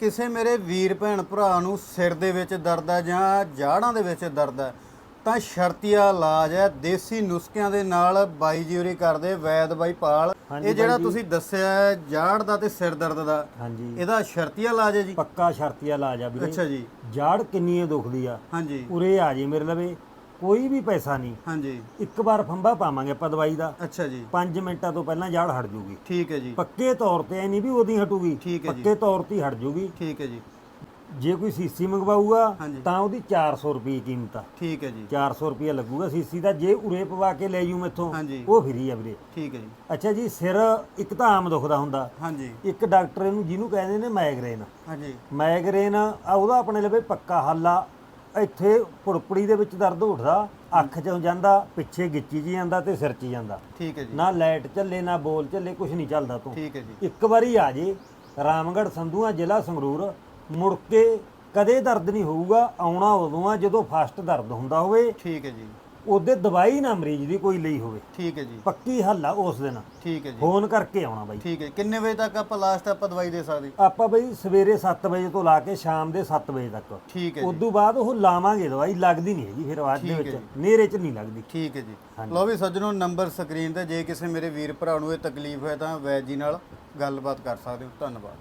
ਕਿਸੇ ਮੇਰੇ ਵੀਰ ਭੈਣ ਭਰਾ ਨੂੰ ਸਿਰ ਦੇ ਵਿੱਚ ਦਰਦ ਹੈ ਜਾਂ ਜਾੜਾਂ ਦੇ ਵਿੱਚ ਦਰਦ ਹੈ ਤਾਂ ਸ਼ਰਤੀਆ ਇਲਾਜ ਹੈ ਦੇਸੀ ਨੁਸਖਿਆਂ ਦੇ ਨਾਲ। ਬਾਈ ਜੀ ਉਰੀ ਕਰਦੇ ਵੈਦ ਬਾਈ ਪਾਲ। ਇਹ ਜਿਹੜਾ। ਤੁਸੀਂ ਦੱਸਿਆ ਹੈ ਜਾੜ ਦਾ ਤੇ ਸਿਰ ਦਰਦ ਦਾ ਹਾਂਜੀ। ਇਹਦਾ ਸ਼ਰਤੀਆ ਇਲਾਜ ਹੈ ਜੀ? ਪੱਕਾ ਸ਼ਰਤੀਆ ਇਲਾਜ ਆ ਵੀਰੇ। ਅੱਛਾ ਜੀ। ਜਾੜ ਕਿੰਨੀ ਦੁਖਦੀ ਆ। ਹਾਂਜੀ। ਉਰੇ ਆ ਜੇ ਮੇਰੇ ਲਵੇ। ਕੋਈ ਵੀ ਪੈਸਾ ਨਹੀਂ। ਹਾਂਜੀ। ਇੱਕ ਵਾਰ ਫੰਬਾ ਪਾਵਾਂਗੇ ਆਪਾਂ ਦਵਾਈ ਦਾ। ਅੱਛਾ ਜੀ। 5 ਮਿੰਟਾਂ ਤੋਂ ਪਹਿਲਾਂ ਜਾੜ ਹਟ ਜੂਗੀ। ਠੀਕ ਹੈ ਜੀ। ਪੱਕੇ ਤੌਰ ਤੇ ਐ ਨਹੀਂ ਵੀ ਉਹਦੀ ਹਟੂਗੀ। ਠੀਕ ਹੈ ਜੀ। ਪੱਕੇ ਤੌਰ ਤੇ ਹੀ ਹਟ ਜੂਗੀ। ਠੀਕ ਹੈ ਜੀ। ਜੇ ਕੋਈ ਸੀਸੀ ਮੰਗਵਾਊਗਾ ਹਾਂਜੀ। ਤਾਂ ਉਹਦੀ 400 ਰੁਪਏ ਕੀਮਤ ਆ। ਠੀਕ ਹੈ ਜੀ। 400 ਰੁਪਏ ਲੱਗੂਗਾ ਸੀਸੀ ਦਾ। ਜੇ ਉਰੇ ਪਵਾ ਕੇ ਲੈ ਜੂ ਮੈਥੋਂ ਹਾਂਜੀ। ਉਹ ਫਰੀ ਆ ਵੀਰੇ। ਠੀਕ ਹੈ ਜੀ। ਅੱਛਾ ਜੀ ਸਿਰ ਇੱਕ ਤਾਂ ਆਮ ਦੁਖਦਾ ਹੁੰਦਾ। ਹਾਂਜੀ। ਇੱਕ ਡਾਕਟਰ ਇਹਨੂੰ ਜਿਹਨੂੰ ਕਹਿੰਦੇ ਨੇ ਮਾਈਗ੍ਰੇਨ ਹਾਂਜੀ। ਮਾਈਗ੍ਰੇਨ ਆ ਉਹਦਾ ਆਪਣੇ ਲਵੇ ਪੱਕਾ ਹੱਲ ਆ। ਇੱਥੇ ਪੁੜਪੜੀ ਦੇ ਵਿੱਚ ਦਰਦ ਉੱਠਦਾ ਅੱਖ 'ਚ ਜਾਂਦਾ ਪਿੱਛੇ ਗਿੱਚੀ 'ਚ ਜਾਂਦਾ ਤੇ ਸਿਰ 'ਚ ਜਾਂਦਾ ਠੀਕ ਹੈ ਜੀ। ਨਾ ਲਾਈਟ ਚੱਲੇ ਨਾ ਬੋਲ ਚੱਲੇ ਕੁਝ ਨਹੀਂ ਚੱਲਦਾ ਤੋਂ। ਠੀਕ ਹੈ ਜੀ। ਇੱਕ ਵਾਰੀ ਆ ਜੇ ਰਾਮਗੜ੍ਹ ਸੰਧੂਆ ਜ਼ਿਲ੍ਹਾ ਸੰਗਰੂਰ ਮੁੜ ਕੇ ਕਦੇ ਦਰਦ ਨਹੀਂ ਹੋਊਗਾ ਆਉਣਾ ਉਦੋਂ ਆ ਜਦੋਂ ਫਸਟ ਦਰਦ ਹੁੰਦਾ ਹੋਵੇ। ਠੀਕ ਹੈ ਜੀ। ਉਹਦੇ ਦਵਾਈ ਨਾ ਮਰੀਜ਼ ਦੀ ਕੋਈ ਲਈ ਹੋਵੇ। ਠੀਕ ਹੈ ਜੀ। ਪੱਕੀ ਹੱਲ ਆ ਉਸ ਦਿਨ। ਠੀਕ ਹੈ ਜੀ। ਫੋਨ ਕਰਕੇ ਆਉਣਾ ਬਾਈ। ਠੀਕ ਹੈ ਕਿੰਨੇ ਵਜੇ ਤੱਕ ਆਪਾਂ ਲਾਸਟ ਆਪਾਂ ਦਵਾਈ ਦੇ ਸਕਦੇ? ਆਪਾਂ ਬਈ ਸਵੇਰੇ 7 ਵਜੇ ਤੋਂ ਲਾ ਕੇ ਸ਼ਾਮ ਦੇ 7 ਵਜੇ ਤੱਕ। ਠੀਕ ਹੈ ਜੀ। ਉਦੋਂ ਬਾਅਦ ਉਹ ਲਾਵਾਂਗੇ ਦਵਾਈ ਲੱਗਦੀ ਨਹੀਂ ਹੈਗੀ ਫਿਰ ਬਾਅਦ ਦੇ ਠੀਕ ਹੈ ਵਿੱਚ। ਨੇਰੇ 'ਚ ਨਹੀਂ ਲੱਗਦੀ। ਠੀਕ ਹੈ ਜੀ। ਹਾਂਜੀ। ਲਓ ਵੀ ਸੱਜਣੋ ਨੰਬਰ ਸਕਰੀਨ ਤੇ ਜੇ ਕਿਸੇ ਮੇਰੇ ਵੀਰ ਭਰਾ ਨੂੰ ਇਹ ਤਕਲੀਫ ਹੈ ਤਾਂ ਵੈਦ ਜੀ ਨਾਲ ਗੱਲਬਾਤ ਕਰ ਸਕਦੇ ਹੋ। ਧੰਨਵਾਦ।